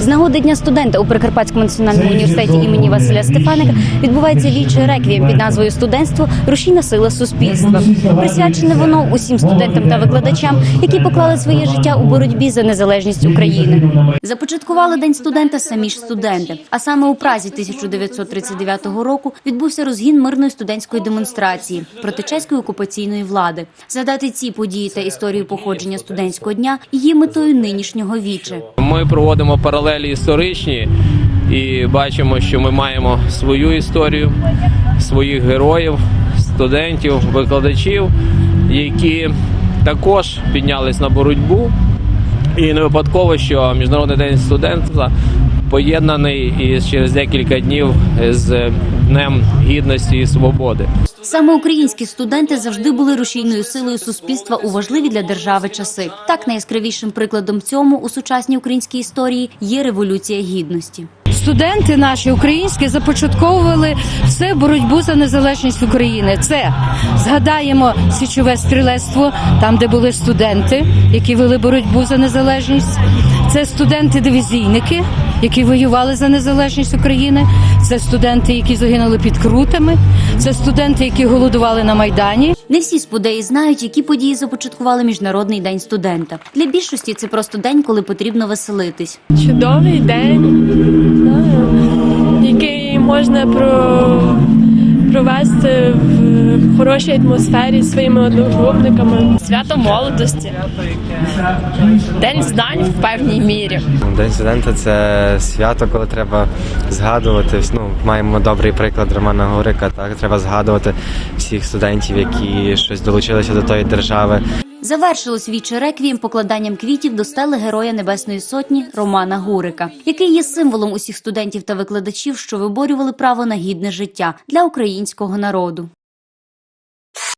З нагоди Дня студента у Прикарпатському національному університеті імені Василя Стефаника відбувається віче реквієм під назвою Студентство рушійна сила суспільства. Присвячене воно усім студентам та викладачам, які поклали своє життя у боротьбі за незалежність України. Започаткували день студента самі ж студенти. А саме у Празі 1939 року відбувся розгін мирної студентської демонстрації проти чеської окупаційної влади. Задати ці події та історію походження студентського дня є метою нинішнього віче. Ми проводимо паралелі історичні і бачимо, що ми маємо свою історію, своїх героїв, студентів, викладачів, які також піднялись на боротьбу. І не випадково, що Міжнародний день студента поєднаний і через декілька днів з Днем Гідності і Свободи. Саме українські студенти завжди були рушійною силою суспільства у важливі для держави часи. Так найяскравішим прикладом цьому у сучасній українській історії є революція гідності. Студенти наші українські започатковували все боротьбу за незалежність України. Це згадаємо січове стрілецтво, там де були студенти, які вели боротьбу за незалежність. Це студенти-дивізійники, які воювали за незалежність України. Це студенти, які загинули під крутами. Це студенти, які голодували на майдані. Не всі спудеї знають, які події започаткували міжнародний день студента. Для більшості це просто день, коли потрібно веселитись. чудовий день, який можна про, провести в хорошій атмосфері зі своїми одногрупниками. Свято молодості, день знань в певній мірі. День студента це свято, коли треба згадувати. Ну, маємо добрий приклад Романа Гурика. Так треба згадувати всіх студентів, які щось долучилися до тої держави. Завершилось віче реквієм покладанням квітів до стели Героя Небесної Сотні Романа Гурика, який є символом усіх студентів та викладачів, що виборювали право на гідне життя для українського народу.